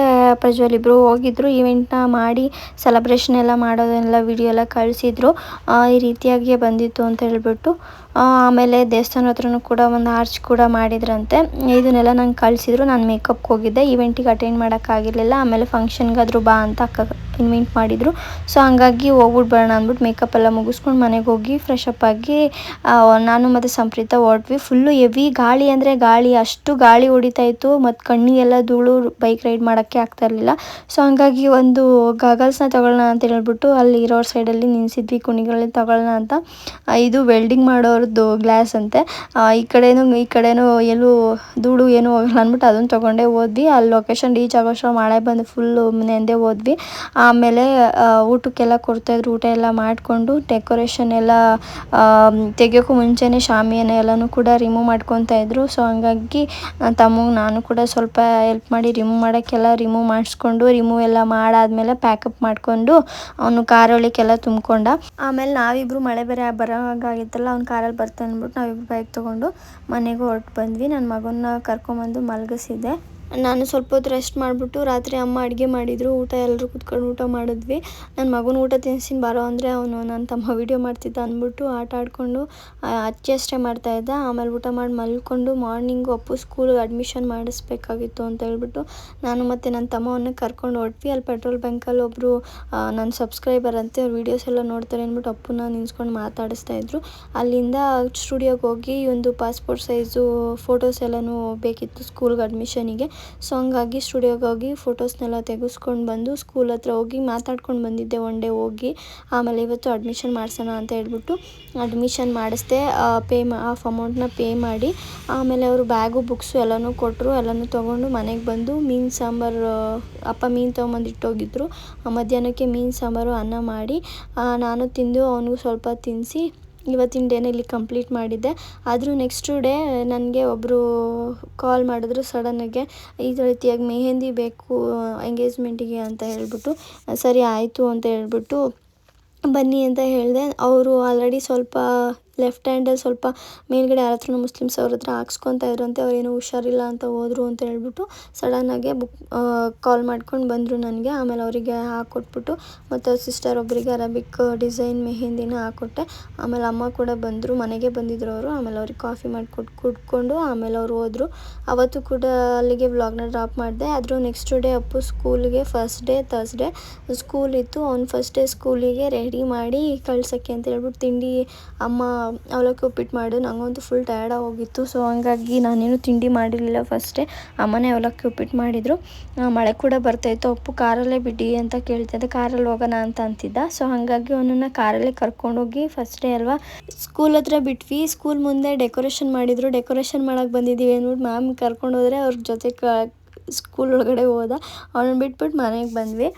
ಪ್ರಜ್ವಲ್ ಇಬ್ಬರು ಹೋಗಿದ್ರು. ಈವೆಂಟ್ನ ಮಾಡಿ ಸೆಲೆಬ್ರೇಷನ್ ಎಲ್ಲ ಮಾಡೋದೆಲ್ಲ ವಿಡಿಯೋ ಎಲ್ಲ ಕಳಿಸಿದ್ರು. ಈ ರೀತಿಯಾಗಿ ಬಂದಿತ್ತು ಅಂತ ಹೇಳ್ಬಿಟ್ಟು ಆಮೇಲೆ ದೇವಸ್ಥಾನ ಹತ್ರನೂ ಕೂಡ ಒಂದು ಆರ್ಚ್ ಕೂಡ ಮಾಡಿದ್ರಂತೆ. ಇದನ್ನೆಲ್ಲ ನಂಗೆ ಕಳಿಸಿದ್ರು. ನಾನು ಮೇಕಪ್ಗೆ ಹೋಗಿದ್ದೆ. ಈವೆಂಟಿಗೆ ಅಟೆಂಡ್ ಮಾಡೋಕ್ಕಾಗಿರಲಿಲ್ಲ ಆಮೇಲೆ ಫಂಕ್ಷನ್ಗಾದರೂ ಬಾ ಅಂತ ಅಕ್ಕ ಇನ್ವೈಟ್ ಮಾಡಿದರು. ಸೊ ಹಂಗಾಗಿ ಹೋಗ್ಬಿಟ್ಟು ಅಂದ್ಬಿಟ್ಟು ಮೇಕಪ್ ಎಲ್ಲ ಮುಗಿಸ್ಕೊಂಡು ಮನೆಗೆ ಹೋಗಿ ಫ್ರೆಶ್ ಆಗಿ ನಾನು ಮತ್ತು ಸಂಪ್ರೀತ ಹೊರಟ್ವಿ. ಫುಲ್ಲು ಹೆವಿ ಗಾಳಿ ಅಂದರೆ ಗಾಳಿ. ಅಷ್ಟು ಗಾಳಿ ಹೊಡಿತಾ ಇತ್ತು. ಮತ್ತು ಕಣ್ಣಿಗೆಲ್ಲ ಧೂಳು ಬೈಕ್ ರೈಡ್ ಮಾಡೋಕ್ಕೆ ಆಗ್ತಾ ಇರಲಿಲ್ಲ. ಸೊ ಹಂಗಾಗಿ ಒಂದು ಗಾಗಲ್ಸ್ನ ತಗೊಳ್ಳೋಣ ಅಂತ ಹೇಳ್ಬಿಟ್ಟು ಅಲ್ಲಿ ಇರೋ ಸೈಡಲ್ಲಿ ನಿನ್ಸಿದ್ವಿ ಕುಣಿಗಳಲ್ಲಿ ತಗೊಳ್ಳೋಣ ಅಂತ. ಇದು ವೆಲ್ಡಿಂಗ್ ಮಾಡೋರದ್ದು ಗ್ಲಾಸ್ ಅಂತೆ ಈ ಕಡೆನೂ ಈ ಕಡೆನೂ ಎಲ್ಲೂ ಧೂಳು ಏನು ಹೋಗಲ್ಲ ಅಂದ್ಬಿಟ್ಟು ಅದನ್ನು ತೊಗೊಂಡೇ ಹೋದ್ವಿ. ಅಲ್ಲಿ ಲೊಕೇಶನ್ ರೀಚ್ ಆಗೋಷ್ಟು ಮಳೆ ಬಂದು ಫುಲ್ಲು ನೆಂದೇ ಹೋದ್ವಿ. ಆಮೇಲೆ ಊಟಕ್ಕೆಲ್ಲ ಕೊಡ್ತಾಯಿದ್ರು ಊಟ ಎಲ್ಲ ಮಾಡಿಕೊಂಡು ಡೆಕೋರೇಷನ್ ಎಲ್ಲ ತೆಗಿಯೋಕ್ಕೂ ಮುಂಚೆನೇ ಶಾಮಿಯನ್ನು ಎಲ್ಲನೂ ಕೂಡ ರಿಮೂವ್ ಮಾಡ್ಕೊತಾ ಇದ್ರು. ಸೊ ಹಂಗಾಗಿ ತಮ್ಮಗೆ ನಾನು ಕೂಡ ಸ್ವಲ್ಪ ಹೆಲ್ಪ್ ಮಾಡಿ ರಿಮೂವ್ ಮಾಡೋಕ್ಕೆಲ್ಲ ರಿಮೂವ್ ಮಾಡಿಸ್ಕೊಂಡು ರಿಮೂವ್ ಎಲ್ಲ ಮಾಡಾದ್ಮೇಲೆ ಪ್ಯಾಕಪ್ ಮಾಡಿಕೊಂಡು, ಅವನು ಕಾರೊಳಕ್ಕೆಲ್ಲ ತುಂಬಿಕೊಂಡ. ಆಮೇಲೆ ನಾವಿಬ್ರು ಮಳೆ ಬೇರೆ ಬರೋಂಗಾಗಿತ್ತಲ್ಲ ಅವ್ನು ಕಾರಲ್ಲಿ ಬರ್ತಾನೆ ಅಂದ್ಬಿಟ್ಟು ನಾವಿಬ್ರು ಬೈಕ್ ತೊಗೊಂಡು ಮನೆಗೆ ಹೊರಟು ಬಂದ್ವಿ. ನನ್ನ ಮಗನ್ನ ಕರ್ಕೊಂಬಂದು ಮಲಗಿಸಿದ್ದೆ. ನಾನು ಸ್ವಲ್ಪ ಹೊತ್ತು ರೆಸ್ಟ್ ಮಾಡಿಬಿಟ್ಟು ರಾತ್ರಿ ಅಮ್ಮ ಅಡುಗೆ ಮಾಡಿದರು, ಊಟ ಎಲ್ಲರೂ ಕುತ್ಕೊಂಡು ಊಟ ಮಾಡಿದ್ವಿ. ನನ್ನ ಮಗನ ಊಟ ತಿನ್ಸಿನ ಬಾರೋ ಅಂದರೆ ಅವನು ನನ್ನ ತಮ್ಮ ವೀಡಿಯೋ ಮಾಡ್ತಿದ್ದ ಅಂದ್ಬಿಟ್ಟು ಆಟ ಆಡಿಕೊಂಡು ಅಚ್ಚಿ ಅಷ್ಟೇ ಮಾಡ್ತಾಯಿದ್ದ ಆಮೇಲೆ ಊಟ ಮಾಡಿ ಮಲ್ಕೊಂಡು ಮಾರ್ನಿಂಗು ಅಪ್ಪು ಸ್ಕೂಲ್ಗೆ ಅಡ್ಮಿಷನ್ ಮಾಡಿಸ್ಬೇಕಾಗಿತ್ತು ಅಂತ ಹೇಳ್ಬಿಟ್ಟು ನಾನು ಮತ್ತು ನನ್ನ ತಮ್ಮವನ್ನು ಕರ್ಕೊಂಡು ಹೊಟ್ವಿ ಅಲ್ಲಿ ಪೆಟ್ರೋಲ್ ಬ್ಯಾಂಕಲ್ಲಿ ಒಬ್ಬರು ನನ್ನ ಸಬ್ಸ್ಕ್ರೈಬರ್ ಅಂತ, ಅವ್ರು ವೀಡಿಯೋಸ್ ಎಲ್ಲ ನೋಡ್ತಾರೆ ಅಂದ್ಬಿಟ್ಟು ಅಪ್ಪನ ನಿನ್ಸ್ಕೊಂಡು ಮಾತಾಡಿಸ್ತಾ ಇದ್ರು. ಅಲ್ಲಿಂದ ಸ್ಟುಡಿಯೋಗೆ ಹೋಗಿ ಒಂದು ಪಾಸ್ಪೋರ್ಟ್ ಸೈಜು ಫೋಟೋಸ್ ಎಲ್ಲನೂ ಬೇಕಿತ್ತು ಸ್ಕೂಲ್ಗೆ ಅಡ್ಮಿಷನಿಗೆ ಸೊ ಹಂಗಾಗಿ ಸ್ಟುಡಿಯೋಗೆ ಹೋಗಿ ಫೋಟೋಸ್ನೆಲ್ಲ ತೆಗೆಸ್ಕೊಂಡು ಬಂದು ಸ್ಕೂಲ್ ಹತ್ರ ಹೋಗಿ ಮಾತಾಡ್ಕೊಂಡು ಬಂದಿದ್ದೆ ಒನ್ ಡೇ ಹೋಗಿ. ಆಮೇಲೆ ಇವತ್ತು ಅಡ್ಮಿಷನ್ ಮಾಡಿಸೋಣ ಅಂತ ಹೇಳ್ಬಿಟ್ಟು ಅಡ್ಮಿಷನ್ ಮಾಡಿಸ್ದೆ ಪೇ ಮಾ, ಆಫ್ ಅಮೌಂಟ್ನ ಪೇ ಮಾಡಿ. ಆಮೇಲೆ ಅವರು ಬ್ಯಾಗು, ಬುಕ್ಸು ಎಲ್ಲನೂ ಕೊಟ್ಟರು ಎಲ್ಲನೂ ತೊಗೊಂಡು ಮನೆಗೆ ಬಂದು ಮೀನು ಸಾಂಬಾರು ಅಪ್ಪ ಮೀನು ತೊಗೊಂಬಂದು ಇಟ್ಟೋಗಿದ್ರು. ಮಧ್ಯಾಹ್ನಕ್ಕೆ ಮೀನು ಸಾಂಬಾರು ಅನ್ನ ಮಾಡಿ ನಾನು ತಿಂದು ಅವನಿಗೂ ಸ್ವಲ್ಪ ತಿನ್ನಿಸಿ ಇವತ್ತಿನ ಡೇನ ಇಲ್ಲಿ ಕಂಪ್ಲೀಟ್ ಮಾಡಿದ್ದೆ. ಆದರೂ ನೆಕ್ಸ್ಟ್ ಡೇ ನನಗೆ ಒಬ್ಬರು ಕಾಲ್ ಮಾಡಿದ್ರು ಸಡನ್ನಾಗೆ ಈ ರೀತಿಯಾಗಿ ಮೆಹೆಂದಿ ಬೇಕು ಎಂಗೇಜ್ಮೆಂಟಿಗೆ ಅಂತ ಹೇಳಿಬಿಟ್ಟು ಸರಿ ಆಯಿತು ಅಂತ ಹೇಳ್ಬಿಟ್ಟು, ಬನ್ನಿ ಅಂತ ಹೇಳಿದೆ. ಅವರು ಆಲ್ರೆಡಿ ಸ್ವಲ್ಪ ಲೆಫ್ಟ್ ಹ್ಯಾಂಡಲ್ಲಿ ಸ್ವಲ್ಪ ಮೇಲ್ಗಡೆ ಯಾರ ಹತ್ರನೂ ಮುಸ್ಲಿಮ್ಸ್ ಅವ್ರ ಹತ್ರ ಹಾಕ್ಸ್ಕೊತಾ ಇದ್ರಂತೆ ಅವ್ರೇನೋ ಹುಷಾರಿಲ್ಲ ಅಂತ ಹೋದ್ರು ಅಂತ ಹೇಳ್ಬಿಟ್ಟು ಸಡನ್ನಾಗೆ ಬುಕ್ ಕಾಲ್ ಮಾಡ್ಕೊಂಡು ಬಂದರು ನನಗೆ. ಆಮೇಲೆ ಅವರಿಗೆ ಹಾಕ್ಕೊಟ್ಬಿಟ್ಟು ಮತ್ತು ಅವ್ರ ಸಿಸ್ಟರ್ ಒಬ್ಬರಿಗೆ ಅರಬಿಕ್ ಡಿಸೈನ್ ಮೆಹೆಂದಿನ ಹಾಕ್ಕೊಟ್ಟೆ ಆಮೇಲೆ ಅಮ್ಮ ಕೂಡ ಬಂದರು, ಮನೆಗೆ ಬಂದಿದ್ರು ಅವರು. ಆಮೇಲೆ ಅವ್ರಿಗೆ ಕಾಫಿ ಮಾಡಿಕೊಟ್ಟು ಕುಡ್ಕೊಂಡು ಆಮೇಲೆ ಅವ್ರು ಹೋದರು. ಅವತ್ತು ಕೂಡ ಅಲ್ಲಿಗೆ ವ್ಲಾಗ್ನ ಡ್ರಾಪ್ ಮಾಡಿದೆ. ಆದರೂ ನೆಕ್ಸ್ಟ್ ಡೇ ಅಪ್ಪು ಸ್ಕೂಲ್ಗೆ ಫಸ್ಟ್ ಡೇ ತರ್ಸ್ಡೇ ಸ್ಕೂಲ್ ಇತ್ತು. ಅವ್ನು ಫಸ್ಟ್ ಡೇ ಸ್ಕೂಲಿಗೆ ರೆಡಿ ಮಾಡಿ ಕಳ್ಸೋಕ್ಕೆ ಅಂತ ಹೇಳ್ಬಿಟ್ಟು ತಿಂಡಿ, ಅಮ್ಮ ಅವಲಕ್ಕಿ ಉಪ್ಪಿಟ್ಟು ಮಾಡು. ನನಗಂತೂ ಫುಲ್ ಟಯರ್ಡ್ ಹೋಗಿತ್ತು ಸೊ ಹಂಗಾಗಿ ನಾನೇನು ತಿಂಡಿ ಮಾಡಿರಲಿಲ್ಲ ಫಸ್ಟೇ ಅಮ್ಮನೇ ಅವಲಕ್ಕಿ ಉಪ್ಪಿಟ್ಟು ಮಾಡಿದರು. ಮಳೆ ಕೂಡ ಬರ್ತಾಯಿತ್ತು ಅಪ್ಪು, ಕಾರಲ್ಲೇ ಬಿಡಿ ಅಂತ ಕೇಳ್ತಿದ್ದೆ ಕಾರಲ್ಲಿ ಹೋಗೋಣ ಅಂತ ಅಂತಿದ್ದ. ಸೊ ಹಾಗಾಗಿ ಅವನನ್ನು ಕಾರಲ್ಲೇ ಕರ್ಕೊಂಡೋಗಿ ಫಸ್ಟ್ ಡೇ ಅಲ್ವಾ ಸ್ಕೂಲ್ ಹತ್ರ ಬಿಟ್ವಿ. ಸ್ಕೂಲ್ ಮುಂದೆ ಡೆಕೋರೇಷನ್ ಮಾಡಿದರು. ಡೆಕೋರೇಷನ್ ಮಾಡೋಕ್ಕೆ ಬಂದಿದ್ದೀವಿ ಅಂದ್ಬಿಟ್ಟು ಮ್ಯಾಮ್ ಕರ್ಕೊಂಡು ಹೋದರೆ ಅವ್ರ ಜೊತೆ ಸ್ಕೂಲ್ ಒಳಗಡೆ ಹೋದ. ಅವಳನ್ನ ಬಿಟ್ಬಿಟ್ಟು ಮನೆಗೆ ಬಂದ್ವಿ.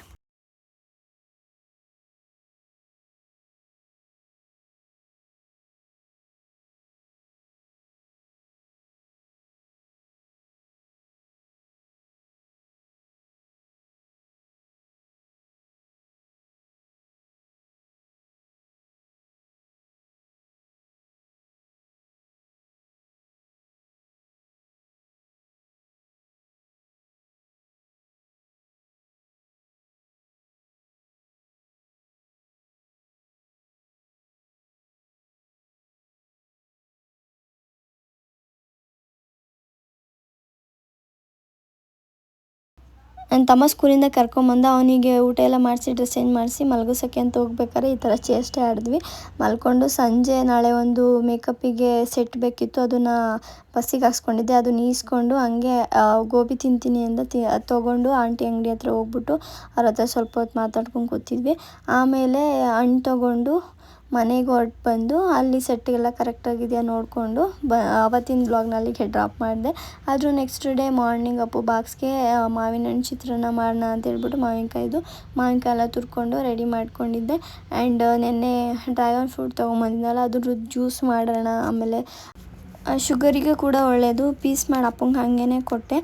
ನನ್ನ ತಮ್ಮ ಸ್ಕೂಲಿಂದ ಕರ್ಕೊಂಬಂದು ಅವನಿಗೆ ಊಟ ಎಲ್ಲ ಮಾಡಿಸಿ, ಡ್ರೆಸ್ ಚೇಂಜ್ ಮಾಡಿಸಿ ಮಲಗಿಸೋಕ್ಕೆ ಅಂತ ಹೋಗ್ಬೇಕಾದ್ರೆ ಈ ಥರ ಚೇಷ್ಟೆ ಆಡಿದ್ವಿ. ಮಲ್ಕೊಂಡು ಸಂಜೆ ನಾಳೆ ಒಂದು ಮೇಕಪ್ಪಿಗೆ ಸೆಟ್ ಬೇಕಿತ್ತು, ಅದನ್ನು ಬಸ್ಸಿಗೆ ಹಾಕ್ಸ್ಕೊಂಡಿದ್ದೆ. ಅದು ನೀಸ್ಕೊಂಡು ಹಂಗೆ ಗೋಬಿ ತಿಂತೀನಿ ಅಂತ ತಿ, ತೊಗೊಂಡು ಆಂಟಿ ಅಂಗಡಿ ಹತ್ರ ಹೋಗ್ಬಿಟ್ಟು ಅವ್ರ ಹತ್ರ ಸ್ವಲ್ಪ ಹೊತ್ತು ಮಾತಾಡ್ಕೊಂಡು ಕೂತಿದ್ವಿ. ಆಮೇಲೆ ಹಣ್ಣು ತೊಗೊಂಡು ಮನೆಗೆ ಹೊರಟು ಬಂದು ಅಲ್ಲಿ ಸೆಟ್ಟಿಗೆಲ್ಲ ಕರೆಕ್ಟಾಗಿದೆಯಾ ನೋಡಿಕೊಂಡು ಬ, ಅವತ್ತಿನ ಬ್ಲಾಗ್ನಲ್ಲಿಗೆ ಡ್ರಾಪ್ ಮಾಡಿದೆ. ಆದರೂ ನೆಕ್ಸ್ಟ್ ಡೇ ಮಾರ್ನಿಂಗ್ ಅಪ್ಪು ಬಾಕ್ಸ್ಗೆ ಮಾವಿನ ಹಣ್ಣು ಚಿತ್ರಾನ್ನ ಮಾಡೋಣ ಅಂತ ಹೇಳ್ಬಿಟ್ಟು ಮಾವಿನಕಾಯ್ದು ಮಾವಿನಕಾಯಿ ಎಲ್ಲ ತುರ್ಕೊಂಡು ರೆಡಿ ಮಾಡ್ಕೊಂಡಿದ್ದೆ. ಆ್ಯಂಡ್ ನೆನ್ನೆ ಡ್ರ್ಯಾಗನ್ ಫ್ರೂಟ್ ತೊಗೊಂಬಂದಿದ್ದಲ್ಲ ಅದ್ರ ಜ್ಯೂಸ್ ಮಾಡೋಣ ಆಮೇಲೆ ಶುಗರಿಗೆ ಕೂಡ ಒಳ್ಳೆಯದು ಪೀಸ್ ಮಾಡಿ ಅಪ್ಪಂಗೆ ಹಾಗೇ ಕೊಟ್ಟೆ.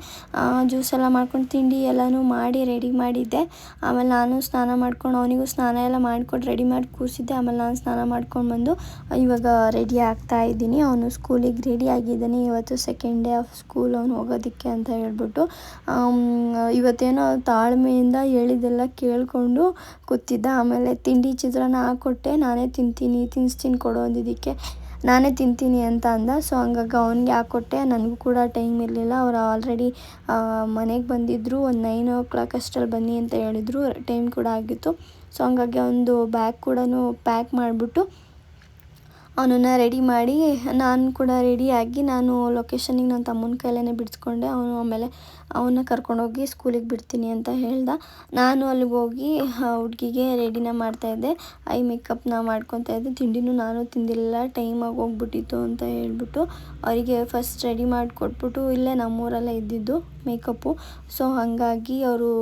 ಜ್ಯೂಸ್ ಎಲ್ಲ ಮಾಡ್ಕೊಂಡು ತಿಂಡಿ ಎಲ್ಲನೂ ಮಾಡಿ ರೆಡಿ ಮಾಡಿದ್ದೆ. ಆಮೇಲೆ ನಾನು ಸ್ನಾನ ಮಾಡ್ಕೊಂಡು ಅವನಿಗೂ ಸ್ನಾನ ಎಲ್ಲ ಮಾಡಿಕೊಟ್ಟು ರೆಡಿ ಮಾಡಿ ಕೂರಿಸಿದ್ದೆ. ಆಮೇಲೆ ನಾನು ಸ್ನಾನ ಮಾಡ್ಕೊಂಡು ಬಂದು ಇವಾಗ ರೆಡಿ ಆಗ್ತಾ ಇದ್ದೀನಿ. ಅವನು ಸ್ಕೂಲಿಗೆ ರೆಡಿ ಆಗಿದ್ದಾನೆ. ಇವತ್ತು ಸೆಕೆಂಡ್ ಡೇ ಆಫ್ ಸ್ಕೂಲ್ ಅವನು ಹೋಗೋದಕ್ಕೆ ಅಂತ ಹೇಳ್ಬಿಟ್ಟು ಇವತ್ತೇನೋ ತಾಳ್ಮೆಯಿಂದ ಹೇಳಿದ್ದೆಲ್ಲ ಕೇಳಿಕೊಂಡು ಕೂತಿದ್ದ. ಆಮೇಲೆ ತಿಂಡಿ ಚಿತ್ರನ ಹಾಕೊಟ್ಟೆ ನಾನೇ ತಿಂತೀನಿ ತಿನ್ನಿಸ್ತೀನಿ ಕೊಡು ಅಂದಿದ್ದಕ್ಕೆ. ನಾನೇ ತಿಂತೀನಿ ಅಂತ ಅಂದ. ಸೊ ಹಂಗಾಗಿ ಅವ್ನಿಗೆ ಹಾಕ್ಕೊಟ್ಟೆ ನನಗೂ ಕೂಡ ಟೈಮ್ ಇರಲಿಲ್ಲ. ಅವರು ಆಲ್ರೆಡಿ ಮನೆಗೆ ಬಂದಿದ್ದರು ಒಂದು ನೈನ್ ಓ ಕ್ಲಾಕ್ ಅಷ್ಟರಲ್ಲಿ ಬನ್ನಿ ಅಂತ ಹೇಳಿದರು. ಟೈಮ್ ಕೂಡ ಆಗಿತ್ತು. ಸೊ ಹಂಗಾಗಿ ಒಂದು ಬ್ಯಾಗ್ ಕೂಡ ಪ್ಯಾಕ್ ಮಾಡಿಬಿಟ್ಟು ಅವನನ್ನು ರೆಡಿ ಮಾಡಿ, ನಾನು ಕೂಡ ರೆಡಿಯಾಗಿ ನಾನು ಲೊಕೇಶನಿಗೆ ನನ್ನ ತಮ್ಮನ ಕೈಲೇ ಬಿಡಿಸ್ಕೊಂಡೆ. ಅವನು ಆಮೇಲೆ ಅವನ್ನ ಕರ್ಕೊಂಡೋಗಿ ಸ್ಕೂಲಿಗೆ ಬಿಡ್ತೀನಿ ಅಂತ ಹೇಳ್ದ. ನಾನು ಅಲ್ಲಿಗೆ ಹೋಗಿ ಹುಡುಗಿಗೆ ರೆಡಿನ ಮಾಡ್ತಾಯಿದ್ದೆ ಐ ಮೇಕಪ್ನ ಮಾಡ್ಕೊತಾ ಇದ್ದೆ. ತಿಂಡಿನೂ ನಾನು ತಿಂದಿಲ್ಲ. ಟೈಮಾಗಿ ಹೋಗ್ಬಿಟ್ಟಿತ್ತು ಅಂತ ಹೇಳ್ಬಿಟ್ಟು ಅವರಿಗೆ ಫಸ್ಟ್ ರೆಡಿ ಮಾಡಿಕೊಟ್ಬಿಟ್ಟು ಇಲ್ಲೇ ನಮ್ಮೂರಲ್ಲೇ ಇದ್ದಿದ್ದು ಮೇಕಪ್ಪು ಸೊ ಹಾಗಾಗಿ ಅವರು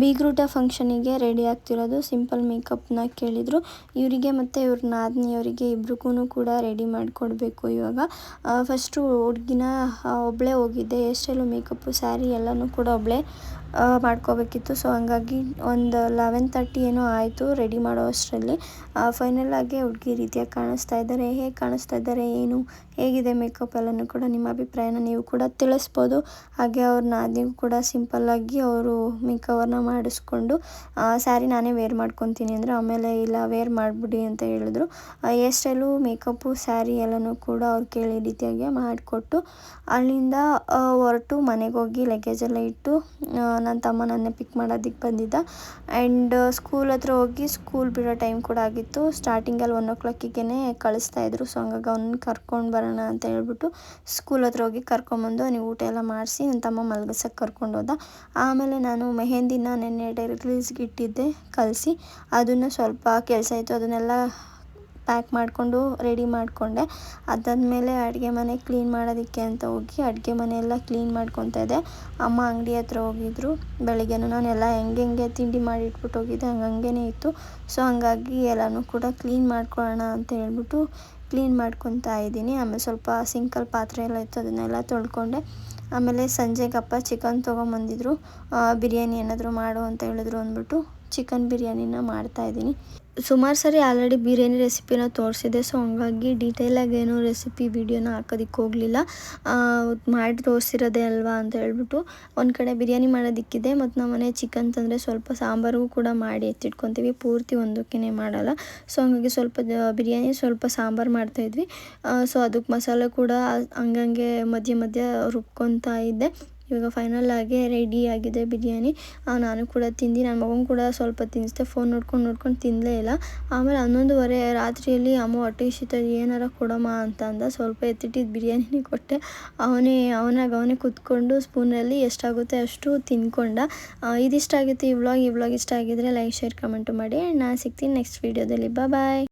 ಬೀಗ್ರೂಟ ಫಂಕ್ಷನಿಗೆ ರೆಡಿ ಆಗ್ತಿರೋದು ಸಿಂಪಲ್ ಮೇಕಪ್ನ ಕೇಳಿದರು. ಇವರಿಗೆ ಮತ್ತು ಇವ್ರ ನಾದಿನಿಯವರಿಗೆ ಇಬ್ರಿಗೂ ಕೂಡ ರೆಡಿ ಮಾಡಿಕೊಡ್ಬೇಕು ಇವಾಗ. ಫಸ್ಟು ಹುಡುಗಿನ ಒಬ್ಬಳೇ ಹೋಗಿದ್ದೆ. ಎಷ್ಟೆಲ್ಲ ಮೇಕಪ್ಪು, ಸ್ಯಾರಿ ಎಲ್ಲನೂ ಕೂಡ ಒಬ್ಬಳೇ ಮಾಡ್ಕೋಬೇಕಿತ್ತು. ಸೊ, ಹಂಗಾಗಿ ಒಂದು ಲೆವೆನ್ ತರ್ಟಿ ಏನೋ ಆಯಿತು ರೆಡಿ ಮಾಡೋ ಅಷ್ಟರಲ್ಲಿ. ಫೈನಲ್ ಆಗಿ ಹುಡುಗಿ ರೀತಿಯಾಗಿ ಕಾಣಿಸ್ತಾ ಇದ್ದಾರೆ. ಹೇಗೆ ಕಾಣಿಸ್ತಾ ಇದ್ದಾರೆ, ಏನು ಹೇಗಿದೆ ಮೇಕಪ್ ಎಲ್ಲನೂ ಕೂಡ ನಿಮ್ಮ ಅಭಿಪ್ರಾಯನ ನೀವು ಕೂಡ ತಿಳಿಸ್ಬೋದು. ಹಾಗೆ ಅವ್ರ ನಾದಿಗೂ ಕೂಡ ಸಿಂಪಲ್ಲಾಗಿ ಅವರು ಮೇಕವರ್ನ ಮಾಡಿಸ್ಕೊಂಡು ಸ್ಯಾರಿ ನಾನೇ ವೇರ್ ಮಾಡ್ಕೊತೀನಿ ಅಂದರೆ ಆಮೇಲೆ ಇಲ್ಲ ವೇರ್ ಮಾಡಿಬಿಡಿ ಅಂತ ಹೇಳಿದ್ರು. ಹೇರ್ ಸ್ಟೈಲು ಮೇಕಪ್ಪು ಸ್ಯಾರಿ ಎಲ್ಲನೂ ಕೂಡ ಅವ್ರು ಕೇಳಿ ರೀತಿಯಾಗಿ ಮಾಡಿಕೊಟ್ಟು, ಅಲ್ಲಿಂದ ಹೊರಟು ಮನೆಗೆ ಹೋಗಿ ಲಗೇಜ್ ಎಲ್ಲ ಇಟ್ಟು ನನ್ನ ತಮ್ಮ ನನ್ನೇ ಪಿಕ್ ಮಾಡೋದಕ್ಕೆ ಬಂದಿದ್ದ. ಆ್ಯಂಡ್ ಸ್ಕೂಲ್ ಹತ್ರ ಹೋಗಿ ಸ್ಕೂಲ್ ಬಿಡೋ ಟೈಮ್ ಕೂಡ ಆಗಿತ್ತು. ಸ್ಟಾರ್ಟಿಂಗಲ್ಲಿ ಒನ್ ಓ ಕ್ಲಾಕಿಗೆ ಕಳಿಸ್ತಾ ಇದ್ರು. ಸೊ ಹಂಗಾಗಿ ಅವ್ನ ಕರ್ಕೊಂಡು ಬರೋಣ ಅಂತ ಹೇಳ್ಬಿಟ್ಟು ಸ್ಕೂಲ್ ಹತ್ರ ಹೋಗಿ ಕರ್ಕೊಂಬಂದು ಅವ್ನಿಗೆ ಊಟ ಎಲ್ಲ ಮಾಡಿಸಿ ನನ್ನ ತಮ್ಮ ಮಲಗಿಸೋಕೆ ಕರ್ಕೊಂಡು ಹೋದ. ಆಮೇಲೆ ನಾನು ಮೆಹೆಂದಿನ ನೆನ್ನೆ ರಿಲೀಸ್ಗೆ ಇಟ್ಟಿದ್ದೆ, ಕಲಸಿ ಅದನ್ನು ಸ್ವಲ್ಪ ಕೆಲಸ ಇತ್ತು ಅದನ್ನೆಲ್ಲ ಪ್ಯಾಕ್ ಮಾಡಿಕೊಂಡು ರೆಡಿ ಮಾಡಿಕೊಂಡೆ. ಅದಾದಮೇಲೆ ಅಡುಗೆ ಮನೆ ಕ್ಲೀನ್ ಮಾಡೋದಕ್ಕೆ ಅಂತ ಹೋಗಿ ಅಡುಗೆ ಮನೆಯೆಲ್ಲ ಕ್ಲೀನ್ ಮಾಡ್ಕೊತಾ ಇದ್ದೆ. ಅಮ್ಮ ಅಂಗಡಿ ಹತ್ರ ಹೋಗಿದ್ರು, ಬೆಳಿಗ್ಗೆನೂ ನಾನು ಎಲ್ಲ ಹೆಂಗೆ ಹೆಂಗೆ ತಿಂಡಿ ಮಾಡಿ ಇಟ್ಬಿಟ್ಟು ಹೋಗಿದ್ದೆ ಹಂಗೆ ಹಂಗೇ ಇತ್ತು. ಸೊ ಹಂಗಾಗಿ ಎಲ್ಲನೂ ಕೂಡ ಕ್ಲೀನ್ ಮಾಡ್ಕೊಳ್ಳೋಣ ಅಂತ ಹೇಳ್ಬಿಟ್ಟು ಕ್ಲೀನ್ ಮಾಡ್ಕೊತಾ ಇದ್ದೀನಿ. ಆಮೇಲೆ ಸ್ವಲ್ಪ ಸಿಂಕಲ್ ಪಾತ್ರೆ ಎಲ್ಲ ಇತ್ತು, ಅದನ್ನೆಲ್ಲ ತೊಳ್ಕೊಂಡೆ. ಆಮೇಲೆ ಸಂಜೆಗಪ್ಪ ಚಿಕನ್ ತೊಗೊಂಬಂದಿದ್ರು. ಬಿರಿಯಾನಿ ಏನಾದರೂ ಮಾಡು ಅಂತ ಹೇಳಿದ್ರು ಅಂದ್ಬಿಟ್ಟು ಚಿಕನ್ ಬಿರಿಯಾನಿನ ಮಾಡ್ತಾಯಿದ್ದೀನಿ ಸುಮಾರು ಸರಿ ಆಲ್ರೆಡಿ ಬಿರಿಯಾನಿ ರೆಸಿಪಿನ ತೋರಿಸಿದೆ ಸೊ ಹಂಗಾಗಿ ಡೀಟೇಲಾಗಿ ಏನೂ ರೆಸಿಪಿ ವಿಡಿಯೋನ ಹಾಕೋದಿಕ್ಕೆ ಹೋಗಲಿಲ್ಲ. ಮಾಡಿ ತೋರಿಸಿರೋದೇ ಅಲ್ವಾ ಅಂತ ಹೇಳ್ಬಿಟ್ಟು ಒಂದು ಕಡೆ ಬಿರಿಯಾನಿ ಮಾಡೋದಿಕ್ಕಿದೆ, ಮತ್ತು ನಮ್ಮ ಮನೆ ಚಿಕನ್ ತಂದರೆ ಸ್ವಲ್ಪ ಸಾಂಬಾರಿಗೂ ಕೂಡ ಮಾಡಿ ಎತ್ತಿಟ್ಕೊತೀವಿ, ಪೂರ್ತಿ ಒಂದಕ್ಕೇ ಮಾಡಲ್ಲ. ಸೊ ಹಂಗಾಗಿ ಸ್ವಲ್ಪ ಬಿರಿಯಾನಿ ಸ್ವಲ್ಪ ಸಾಂಬಾರು ಮಾಡ್ತಾಯಿದ್ವಿ ಸೊ ಅದಕ್ಕೆ ಮಸಾಲೆ ಕೂಡ ಹಂಗಂಗೆ ಮಧ್ಯೆ ಮಧ್ಯೆ ರುಬ್ಕೊತಾ ಇದ್ದೆ. ಇವಾಗ ಫೈನಲ್ ಆಗಿ ರೆಡಿ ಆಗಿದೆ ಬಿರಿಯಾನಿ. ನಾನು ಕೂಡ ತಿಂದು ನನ್ನ ಮಗನ ಕೂಡ ಸ್ವಲ್ಪ ತಿನ್ನಿಸ್ದೆ ಫೋನ್ ನೋಡ್ಕೊಂಡು ನೋಡ್ಕೊಂಡು ತಿನ್ನಲೇ ಇಲ್ಲ. ಆಮೇಲೆ ಹನ್ನೊಂದುವರೆ ರಾತ್ರಿಯಲ್ಲಿ ಅಮ್ಮ ಹೊಟ್ಟೆ ಶೀತ, ಏನಾರ ಕೊಡಮ್ಮ ಅಂತ ಅಂದ. ಸ್ವಲ್ಪ ಎತ್ತಿಟ್ಟಿದ್ದು ಬಿರಿಯಾನಿನೇ ಕೊಟ್ಟೆ. ಅವನೇ ಅವನಾಗ ಅವನೇ ಕೂತ್ಕೊಂಡು ಸ್ಪೂನಲ್ಲಿ ಎಷ್ಟಾಗುತ್ತೆ ಅಷ್ಟು ತಿನ್ಕೊಂಡ. ಇದಿಷ್ಟ ಆಗುತ್ತೆ ಈ ವ್ಲಾಗ್ ಈ ವ್ಲಾಗ್ ಇಷ್ಟ ಆಗಿದ್ರೆ ಲೈಕ್ ಶೇರ್ ಕಮೆಂಟ್ ಮಾಡಿ. ನಾನು ಸಿಗ್ತೀನಿ ನೆಕ್ಸ್ಟ್ ವೀಡಿಯೋದಲ್ಲಿ ಬಾಯ್